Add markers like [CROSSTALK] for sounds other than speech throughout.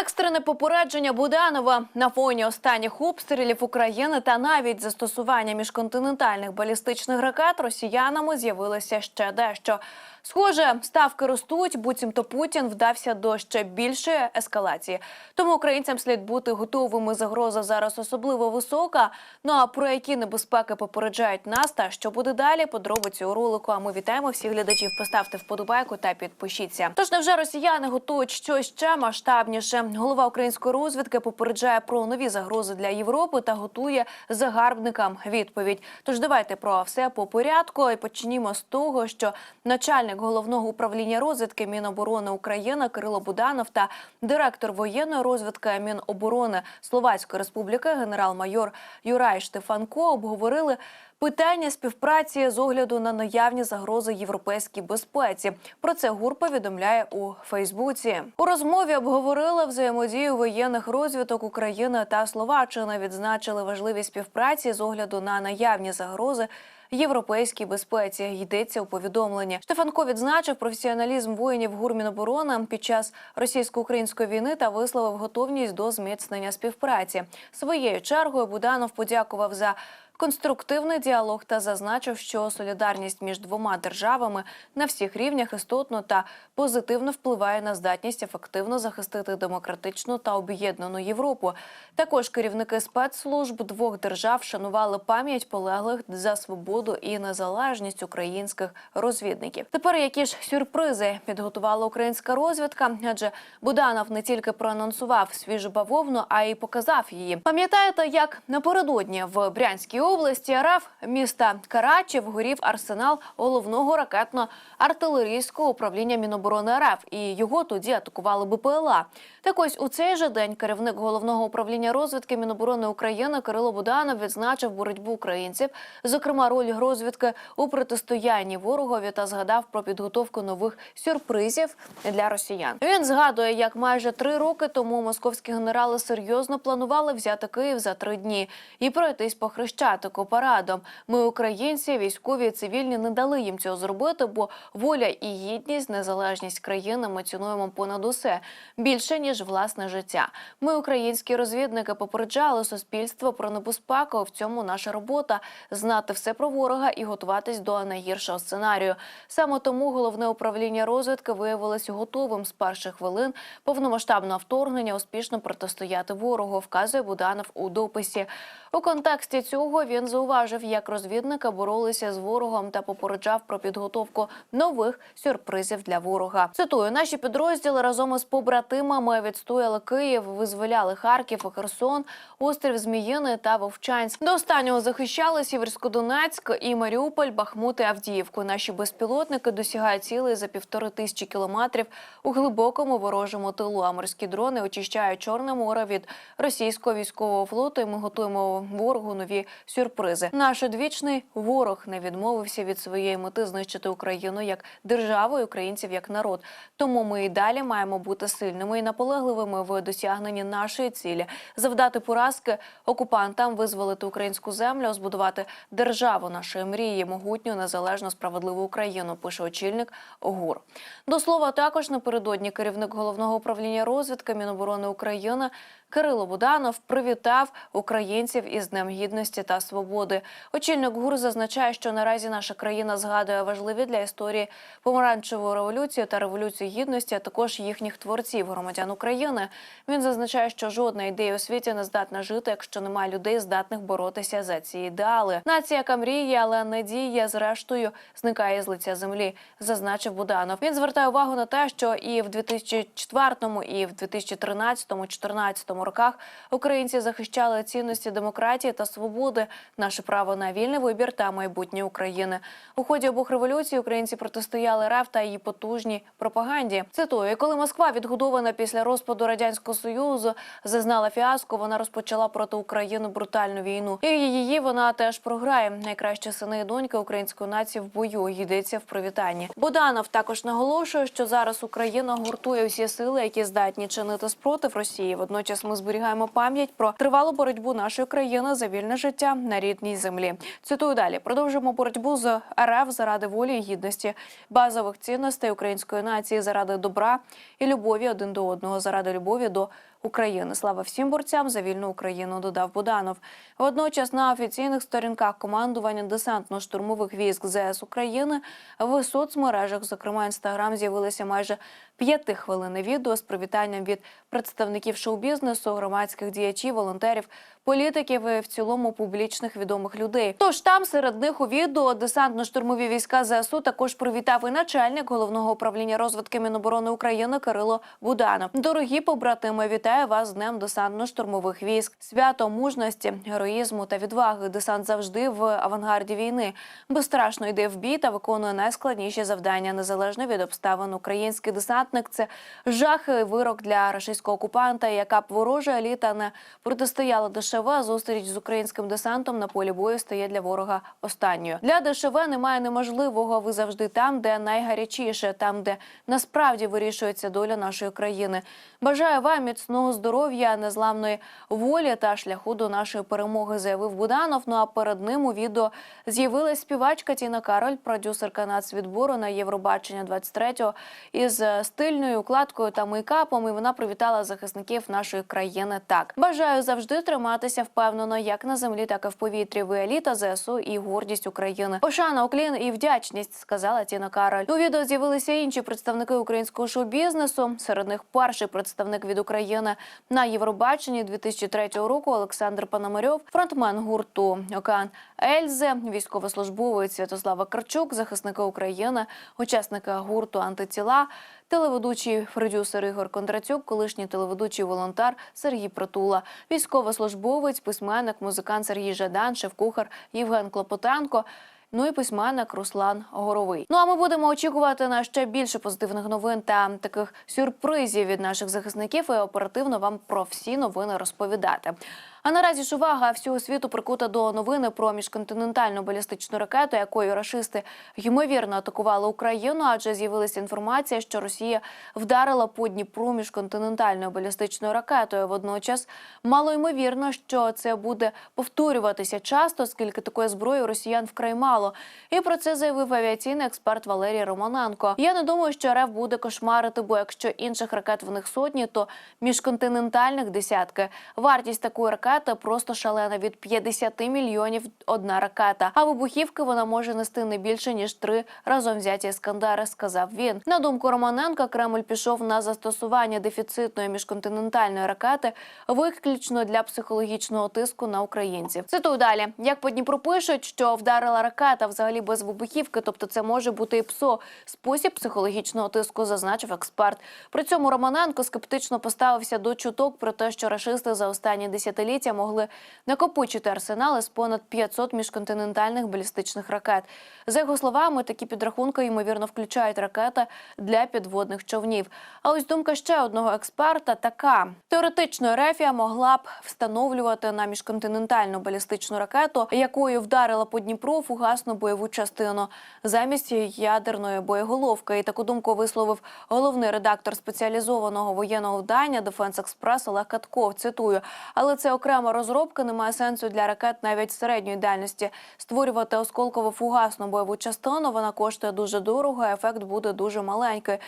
Екстрене попередження Буданова на фоні останніх обстрілів України та навіть застосування міжконтинентальних балістичних ракет росіянами з'явилося ще дещо. Схоже, ставки ростуть, буцімто Путін вдався до ще більшої ескалації. Тому українцям слід бути готовими. Загроза зараз особливо висока. Ну а про які небезпеки попереджають нас та що буде далі? Подробиці у ролику. А ми вітаємо всіх глядачів. Поставте вподобайку та підпишіться. Тож невже росіяни готують щось ще масштабніше? Голова української розвідки попереджає про нові загрози для Європи та готує загарбникам відповідь. Тож давайте про все по порядку і почнімо з того, що начальник головного управління розвідки Міноборони України Кирило Буданов та директор воєнної розвідки Міноборони Словацької Республіки генерал-майор Юрай Штефанко обговорили. Питання співпраці з огляду на наявні загрози європейській безпеці. Про це ГУР повідомляє у Фейсбуці. У розмові обговорили взаємодію воєнних розвиток України та Словаччини. Відзначили важливість співпраці з огляду на наявні загрози. Європейській безпеці йдеться у повідомленні. Штефанко відзначив професіоналізм воїнів ГУР Міноборони під час російсько-української війни та висловив готовність до зміцнення співпраці. Своєю чергою Буданов подякував за конструктивний діалог та зазначив, що солідарність між двома державами на всіх рівнях істотно та позитивно впливає на здатність ефективно захистити демократичну та об'єднану Європу. Також керівники спецслужб двох держав шанували пам'ять полеглих за свободу і незалежність українських розвідників. Тепер які ж сюрпризи підготувала українська розвідка? Адже Буданов не тільки проанонсував свіжу бавовну, а й показав її. Пам'ятаєте, як напередодні в Брянській області РФ міста Карачі вгорів арсенал головного ракетно-артилерійського управління Міноборони РФ, і його тоді атакували БПЛА. Так ось у цей же день керівник головного управління розвідки Міноборони України Кирило Буданов відзначив боротьбу українців, зокрема роль розвідки у протистоянні ворогові та згадав про підготовку нових сюрпризів для росіян. Він згадує, як майже три роки тому московські генерали серйозно планували взяти Київ за три дні і пройтись по хрещатику парадом. Ми, українці, військові і цивільні, не дали їм цього зробити, бо воля і гідність, незалежність країни ми цінуємо понад усе більше ніж власне життя. Ми, українські розвідники, попереджали суспільство про небезпеку. В цьому наша робота знати все про ворога і готуватись до найгіршого сценарію. Саме тому головне управління розвідки виявилося готовим з перших хвилин повномасштабного вторгнення успішно протистояти ворогу. Вказує Буданов у дописі. У контексті цього він зауважив, як розвідники боролися з ворогом та попереджав про підготовку нових сюрпризів для ворога. Цитую, наші підрозділи разом із побратимами відстояли Київ, визволяли Харків Херсон, острів Зміїний та Вовчанськ. До останнього захищали Сіверськодонецьк і Маріуполь, Бахмут і Авдіївку. Наші безпілотники досягають цілей за півтори тисячі кілометрів у глибокому ворожому тилу. А морські дрони очищають Чорне море від російського військового флоту. І ми готуємо ворогу нові сюрпризи. Наш одвічний ворог не відмовився від своєї мети знищити Україну як державу і українців як народ. Тому ми і далі маємо бути сильними і наполегливими в досягненні нашої цілі, завдати поразки окупантам, визволити українську землю, збудувати державу нашої мрії, могутню, незалежну, справедливу Україну. Пише очільник ОГУР. До слова, також напередодні керівник головного управління розвідки Міноборони України Кирило Буданов привітав українців із Днем Гідності та Свободи. Очільник ГУР зазначає, що наразі наша країна згадує важливі для історії помаранчеву революцію та революцію гідності, а також їхніх творців, громадян України. Він зазначає, що жодна ідея у світі не здатна жити, якщо немає людей, здатних боротися за ці ідеали. Нація, яка мріє, але не діє, зрештою зникає з лиця землі. Зазначив Буданов. Він звертає увагу на те, що і в 2004 і в 2013-2014 роках українці захищали цінності демократії та свободи, наше право на вільний вибір та майбутнє України. У ході обох революцій українці протистояли РФ та її потужній пропаганді. Цитую, коли Москва відгодована після розпаду радянського союзу, зазнала фіаско, вона розпочала проти України брутальну війну. І її вона теж програє. Найкращі сини і доньки української нації в бою йдеться в привітанні. Буданов також наголошує, що зараз Україна гуртує всі сили, які здатні чинити спротив Росії. Водночас ми зберігаємо пам'ять про тривалу боротьбу нашої країни за вільне життя, на рідній землі. Цитую далі. Продовжимо боротьбу з РФ заради волі і гідності, базових цінностей української нації заради добра і любові один до одного, заради любові до України. Слава всім борцям за вільну Україну. Додав Буданов. Водночас на офіційних сторінках командування десантно-штурмових військ ЗС України в соцмережах, зокрема інстаграм, з'явилися майже п'ятихвилинне відео з привітанням від представників шоу-бізнесу, громадських діячів, волонтерів, політиків і в цілому публічних відомих людей. Тож там серед них у відео десантно-штурмові війська ЗСУ також привітав і начальник головного управління розвитки Міноборони України Кирило Буданов. Дорогі побратими, вітаю вас з днем десантно-штурмових військ. Свято мужності, героїзму та відваги. Десант завжди в авангарді війни. Безстрашно йде в бій та виконує найскладніші завдання незалежно від обставин. Український десантник це жах вирок для рашистського окупанта, яка б ворожа еліта не протистояла ДШВ. Зустріч з українським десантом на полі бою стає для ворога останньою. Для ДШВ немає неможливого. Ви завжди там, де найгарячіше, там, де насправді вирішується доля нашої країни. Бажаю вам міцного здоров'я, незламної волі та шляху до нашої перемоги, заявив Буданов. Ну а перед ним у відео з'явилась співачка Тіна Кароль, продюсерка нацвідбору на Євробачення 23-го із стильною укладкою та мейкапом. І вона привітала захисників нашої країни. Так бажаю завжди триматися впевнено, як на землі, так і в повітрі. Ви еліта ЗСУ і гордість України. Пошана, уклін і вдячність, сказала Тіна Кароль. У відео з'явилися інші представники українського шоу-бізнесу. Серед них перший представник від України на Євробаченні 2003 року Олександр Пономарьов, фронтмен гурту Океан Ельзе, військовослужбовець Святослава Карчук, захисники України, учасника гурту Антитіла. Телеведучий продюсер Ігор Кондрацюк, колишній телеведучий волонтер Сергій Притула, військовослужбовець, письменник, музикант Сергій Жадан, шеф-кухар Євген Клопотенко. Ну і письменник Руслан Горовий. Ну а ми будемо очікувати на ще більше позитивних новин та таких сюрпризів від наших захисників і оперативно вам про всі новини розповідати. А наразі ж увага всього світу прикута до новини про міжконтинентальну балістичну ракету, якою рашисти ймовірно атакували Україну, адже з'явилася інформація, що Росія вдарила по Дніпру міжконтинентальною балістичною ракетою. Водночас мало ймовірно, що це буде повторюватися часто, оскільки такої зброї росіян вкрай мало. І про це заявив авіаційний експерт Валерій Романенко. Я не думаю, що РФ буде кошмарити, бо якщо інших ракет в них сотні, то міжконтинентальних десятки. Вартість такої ракети просто шалена від 50 мільйонів одна ракета. А вибухівки вона може нести не більше ніж три разом взяті іскандери, сказав він. На думку Романенка, Кремль пішов на застосування дефіцитної міжконтинентальної ракети виключно для психологічного тиску на українців. Цитую далі. Як по Дніпру пишуть, що вдарила ракета взагалі без вибухівки, тобто це може бути і ПСО. Спосіб психологічного тиску, зазначив експерт. При цьому Романенко скептично поставився до чуток про те, що рашисти за останні десятиліття могли накопичити арсенали з понад 500 міжконтинентальних балістичних ракет. За його словами, такі підрахунки ймовірно включають ракети для підводних човнів. А ось думка ще одного експерта така: теоретично Ерефія могла б встановлювати на міжконтинентальну балістичну ракету, якою вдарила по Дніпру фугасну бойову частину замість ядерної боєголовки. І таку думку висловив головний редактор спеціалізованого воєнного видання Дефенс Експрес Олег Катков. Цитую, але це окрема розробка. Немає сенсу для ракет навіть середньої дальності створювати осколково-фугасну бойову частину. Вона коштує дуже дорого, а ефект буде дуже маленький.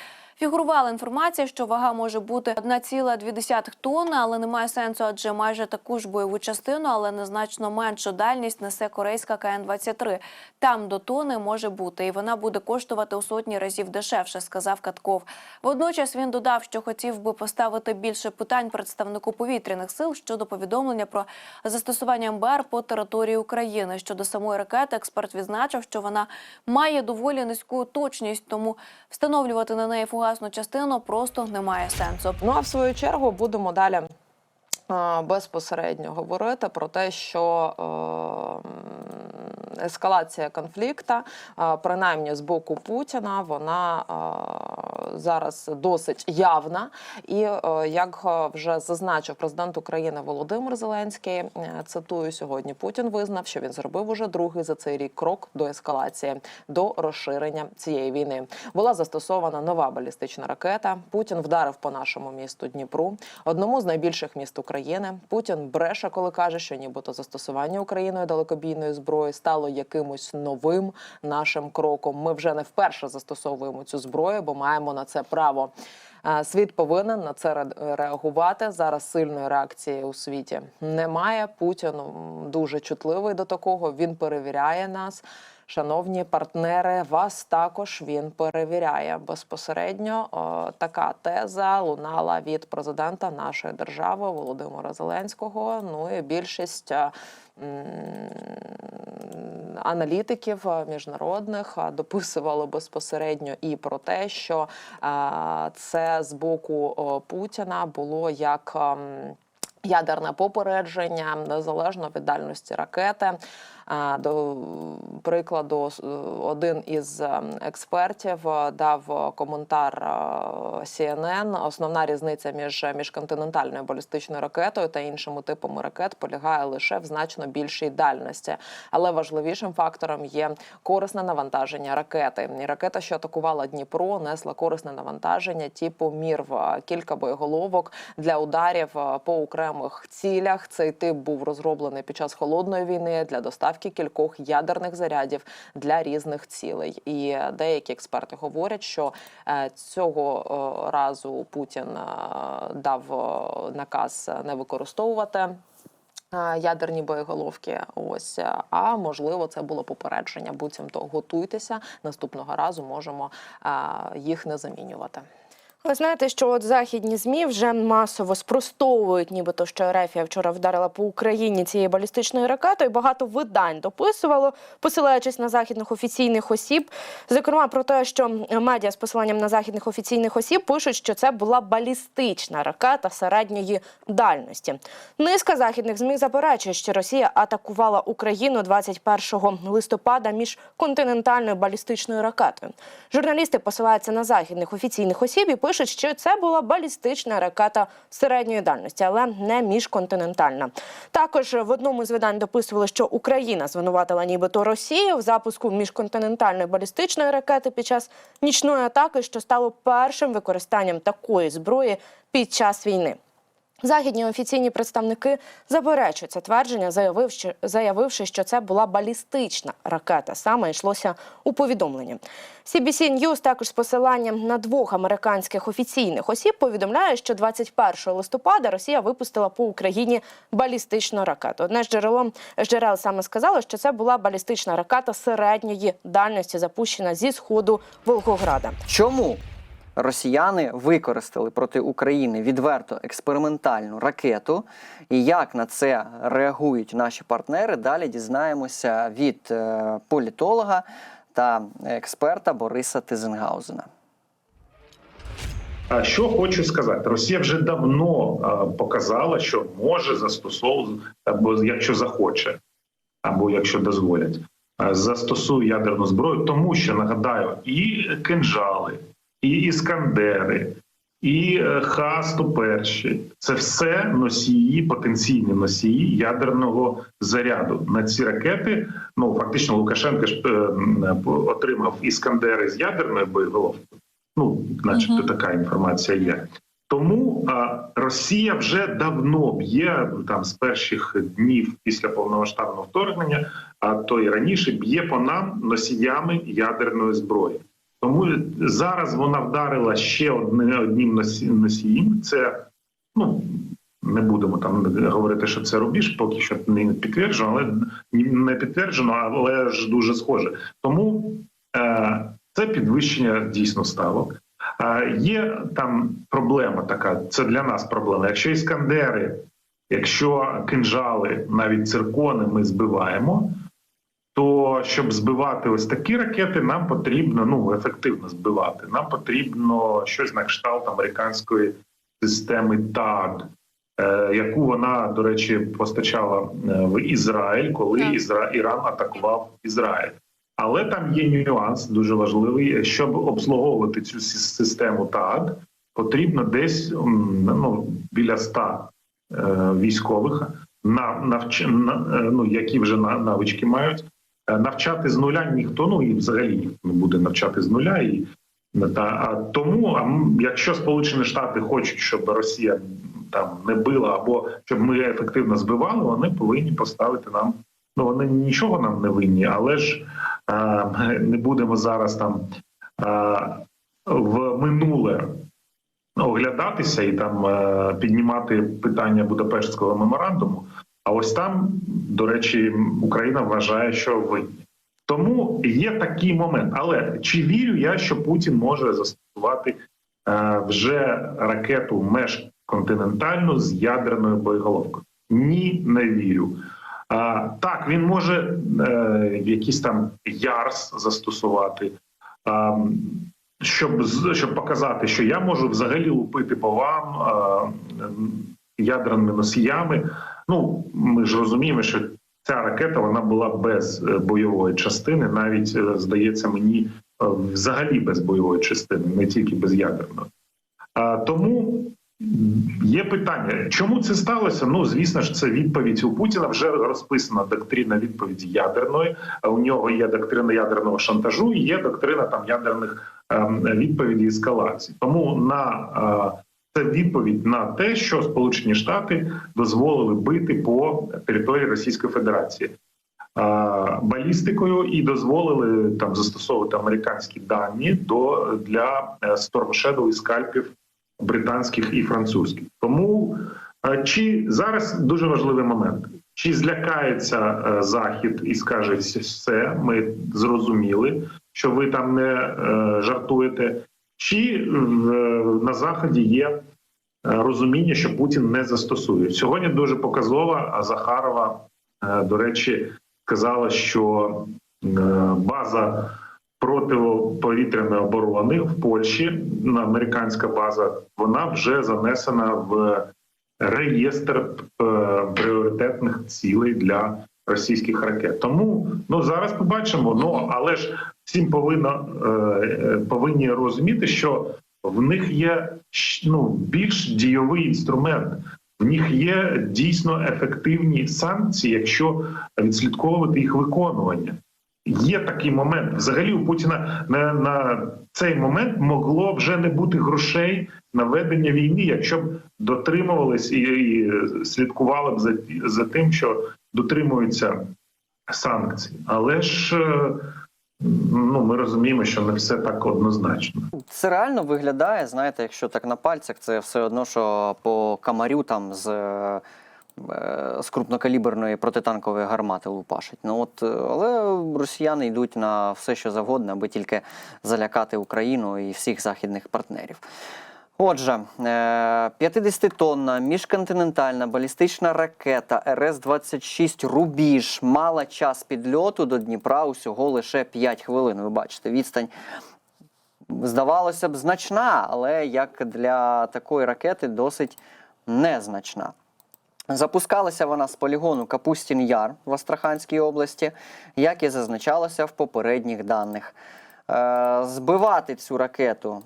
Фігурувала інформація, що вага може бути 1,2 тонни, але немає сенсу, адже майже таку ж бойову частину, але незначно меншу дальність несе корейська КН-23. Там до тони може бути, і вона буде коштувати у сотні разів дешевше, сказав Катков. Водночас він додав, що хотів би поставити більше питань представнику повітряних сил щодо повідомлення про застосування МБР по території України. Щодо самої ракети, експерт відзначив, що вона має доволі низьку точність, тому встановлювати на неї фугасну частину просто немає сенсу. Ну а в свою чергу будемо далі. е, Безпосередньо говорити про те, що е, ескалація конфлікту, е, принаймні з боку Путіна, вона зараз досить явна. І е, як е, вже зазначив президент України Володимир Зеленський, е, цитую сьогодні: Путін визнав, що він зробив уже другий за цей рік крок до ескалації, до розширення цієї війни. Була застосована нова балістична ракета. Путін вдарив по нашому місту Дніпру, одному з найбільших міст України. Путін бреше, коли каже, що нібито застосування Україною далекобійної зброї стало якимось новим нашим кроком. Ми вже не вперше застосовуємо цю зброю, бо маємо на це право. Е, Світ повинен на це ре- реагувати. Зараз сильної реакції у світі немає. Путін дуже чутливий до такого. Він перевіряє нас. Шановні партнери, вас також він перевіряє безпосередньо. О, така теза лунала від президента нашої держави Володимира Зеленського. Ну і більшість е, аналітиків міжнародних е, дописували безпосередньо і про те, що е, це з боку Путіна було як. ем, Ядерне попередження незалежно від дальності ракети. До прикладу, один із ем, експертів е, дав коментар е, CNN. Основна різниця між міжконтинентальною балістичною ракетою та іншими типами ракет полягає лише в значно більшій дальності. Але важливішим фактором є корисне навантаження ракети. І Ракета, що атакувала Дніпро, несла корисне навантаження типу МІРВ. Кілька боєголовок для ударів е, по окремих цілях. Цей тип був розроблений під час холодної війни для доставки кількох ядерних зарядів для різних цілей. І деякі експерти говорять, що е, цього е, разу Путін е, дав наказ не використовувати. Ядерні боєголовки, ось а можливо, це було попередження. Буцімто готуйтеся наступного разу. Можемо їх не замінювати. Ви знаєте, що от західні змі вже масово спростовують, нібито що Ерефія вчора вдарила по Україні цією балістичною ракетою. Багато видань дописувало, посилаючись на західних офіційних осіб. Зокрема, про те, що медіа з посиланням на західних офіційних осіб пишуть, що це була балістична ракета середньої дальності. Низка західних змі заперечує, що Росія атакувала Україну 21 листопада між континентальною балістичною ракетою. Журналісти посилаються на західних офіційних осіб і пишуть, що це була балістична ракета середньої дальності, але не міжконтинентальна. Також в одному з видань дописували, що Україна звинуватила нібито Росію в запуску міжконтинентальної балістичної ракети під час нічної атаки, що стало першим використанням такої зброї під час війни. Західні офіційні представники заперечують це твердження, заявивши, заявивши, що це була балістична ракета. Саме йшлося у повідомленні. CBC News також з посиланням на двох американських офіційних осіб повідомляє, що 21 листопада Росія випустила по Україні балістичну ракету. Одне з джерелом джерел саме сказало, що це була балістична ракета середньої дальності, запущена зі сходу Волгограда. Чому росіяни використали проти України відверто експериментальну ракету? І як на це реагують наші партнери? Далі дізнаємося від е, політолога та експерта Бориса Тизенгаузена. Що хочу сказати, Росія вже давно е, показала, що може застосовувати, або якщо захоче, або якщо дозволять, е, застосує ядерну зброю, тому що нагадаю, і кинжали, і іскандери, і е, Х-101 – це все носії, потенційні носії ядерного заряду. На ці ракети ну фактично Лукашенко ж е, отримав іскандери з ядерною боєголовкою. Ну, начебто, така інформація є. Тому а, Росія вже давно б'є там з перших днів після повномасштабного вторгнення, а то і раніше б'є по нам носіями ядерної зброї. Тому зараз вона вдарила ще одним носієм. Це ну не будемо там говорити, що це рубіж, поки що не підтверджено, але не підтверджено, але ж дуже схоже. Тому е, це підвищення дійсно ставок. Е, Є там проблема така, це для нас проблема. Якщо іскандери, якщо кинжали, навіть циркони ми збиваємо, то щоб збивати ось такі ракети, нам потрібно ну ефективно збивати. Нам потрібно щось на кшталт американської системи ТАД, е, яку вона, до речі, постачала е, в Ізраїль, коли Ізра... Іран атакував Ізраїль. Але там є нюанс дуже важливий. Щоб обслуговувати цю систему ТАД, потрібно десь ну, біля 100 е, військових, на, навч... на, е, ну, які вже на, навички мають. Е, Навчати з нуля ніхто, ну і взагалі ніхто не буде навчати з нуля. І, та, а тому, а якщо Сполучені Штати хочуть, щоб Росія там не била, або щоб ми ефективно збивали, вони повинні поставити нам. Ну вони нічого нам не винні, але ж е, ми [LAUGHS] не будемо зараз там е, в минуле оглядатися і там е, піднімати питання Будапештського меморандуму. А ось там, до речі, Україна вважає, що винні. Тому є такий момент. Але чи вірю я, що Путін може застосувати е, вже ракету межконтинентальну з ядерною боєголовкою? Ні, не вірю. А, так, він може е, якийсь там ярс застосувати, а, щоб, щоб показати, що я можу взагалі лупити по вам м, ядерними носіями. Ну, ми ж розуміємо, що ця ракета вона була без е, бойової частини, навіть е, здається мені е, взагалі без бойової частини, не тільки без ядерної. Тому є питання, чому це сталося? Ну звісно ж, це відповідь у Путіна. Вже розписана доктрина відповіді ядерної. У нього є доктрина ядерного шантажу, і є доктрина там ядерних ем, відповідей ескалації. Тому на це відповідь на те, що Сполучені Штати дозволили бити по території Російської Федерації балістикою і дозволили там застосовувати американські дані до для е, Shadow і скальпів британських і французьких. Тому чи зараз дуже важливий момент. Чи злякається е, захід і скаже все, ми зрозуміли, що ви там не е, жартуєте, чи на заході є е, розуміння, що Путін не застосує сьогодні. Дуже показова. А Захарова, е, до речі, сказала, що е, база протиповітряної оборони в Польщі, на американська база, вона вже занесена в реєстр пріоритетних цілей для російських ракет. Тому ну зараз побачимо. Ну але ж всім повинно е, е, повинні розуміти, що в них є ну, більш дійовий інструмент. В них є дійсно ефективні санкції, якщо відслідковувати їх виконування. Є такий момент. Взагалі у Путіна на, на цей момент могло вже не бути грошей на ведення війни, якщо б дотримувались і, і слідкували б за, за тим, що дотримуються санкцій. Але ж е, ну ми розуміємо, що не все так однозначно. Це реально виглядає, знаєте, якщо так на пальцях, це все одно, що по камарю там з, е, з крупнокаліберної протитанкової гармати лупашить. Ну от, але росіяни йдуть на все, що завгодно, аби тільки залякати Україну і всіх західних партнерів. Отже, е, 50-тонна міжконтинентальна балістична ракета РС-26 Рубіж мала час підльоту до Дніпра усього лише 5 хвилин. Ви бачите, відстань здавалося б значна, але як для такої ракети досить незначна. Запускалася вона з полігону Капустін Яр в Астраханській області, як і зазначалося в попередніх даних. Е, Збивати цю ракету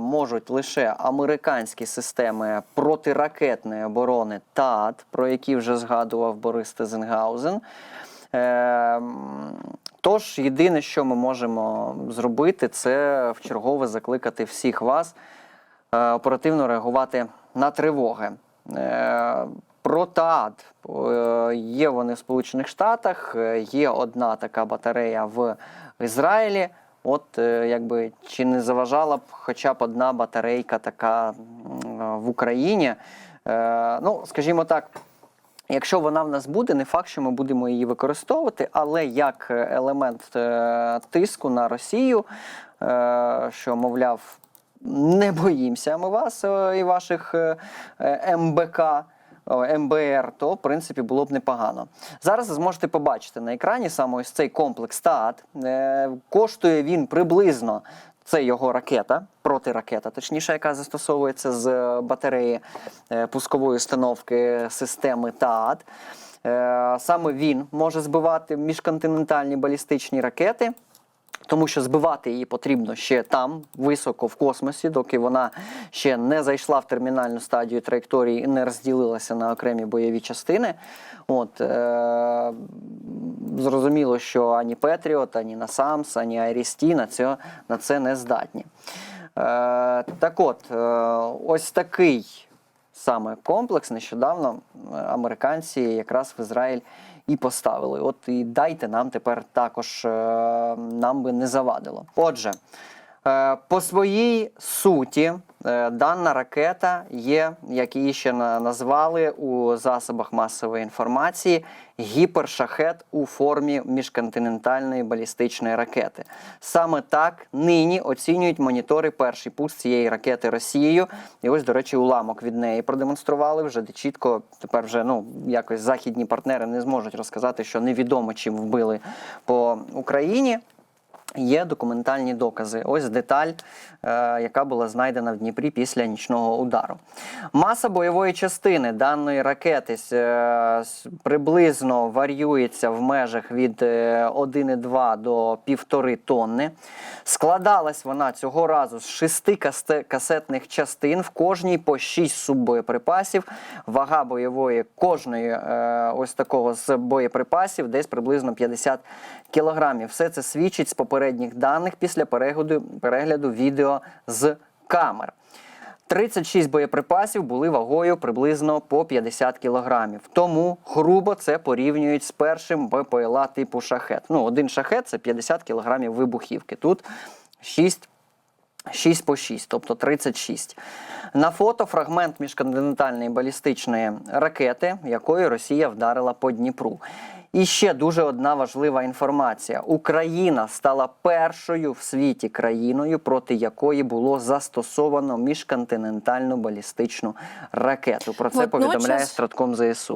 можуть лише американські системи протиракетної оборони ТААД, про які вже згадував Борис Тезенгаузен. Е, Тож, єдине, що ми можемо зробити, це вчергове закликати всіх вас е, оперативно реагувати на тривоги. Е, Про ТААД е, є вони в Сполучених Штатах, е, є одна така батарея в Ізраїлі. От е, якби чи не заважала б хоча б одна батарейка така в Україні. Е, Ну, скажімо так, Якщо вона в нас буде, не факт, що ми будемо її використовувати, але як е, елемент е, тиску на Росію, е, що, мовляв, не боїмося ми вас е, і ваших е, е, МБК. МБР, то в принципі було б непогано. Зараз ви зможете побачити на екрані саме ось цей комплекс ТААТ. Е, Коштує він приблизно це його ракета, протиракета, точніше, яка застосовується з е, батареї е, пускової установки системи ТААД. Саме він може збивати міжконтинентальні балістичні ракети. Тому що збивати її потрібно ще там, високо в космосі, доки вона ще не зайшла в термінальну стадію траєкторії і не розділилася на окремі бойові частини. От, е- зрозуміло, що ані Петріот, ані Насамс, ані Айрісті на це, на це не здатні. Е- так от, е- ось такий саме комплекс нещодавно е, американці якраз в Ізраїль і поставили. От і дайте нам тепер також е, нам би не завадило. Отже, по своїй суті, е, дана ракета є, як її ще назвали у засобах масової інформації, гіпершахет у формі міжконтинентальної балістичної ракети. Саме так нині оцінюють монітори перший пуск цієї ракети Росією. І ось, до речі, уламок від неї продемонстрували вже де чітко. Тепер вже ну якось західні партнери не зможуть розказати, що невідомо чим вбили по Україні. Є документальні докази. Ось деталь, яка була знайдена в Дніпрі після нічного удару. Маса бойової частини даної ракети е, приблизно варіюється в межах від е, 1,2 до 1,5 тонни. Складалась вона цього разу з шести касетних частин, в кожній по 6 суббоєприпасів. Вага бойової кожної е, ось такого з боєприпасів десь приблизно 50 кілограмів. Все це свідчить з попередніх даних після перегляду, перегляду з камер. 36 боєприпасів були вагою приблизно по 50 кілограмів. Тому грубо це порівнюють з першим БПЛА типу шахет. Ну, один шахет це 50 кілограмів вибухівки. Тут 6 6 по 6, тобто 36. На фото фрагмент міжконтинентальної балістичної ракети, якою Росія вдарила по Дніпру. І ще дуже одна важлива інформація: Україна стала першою в світі країною, проти якої було застосовано міжконтинентальну балістичну ракету. Про це Водночас- повідомляє Стратком ЗСУ.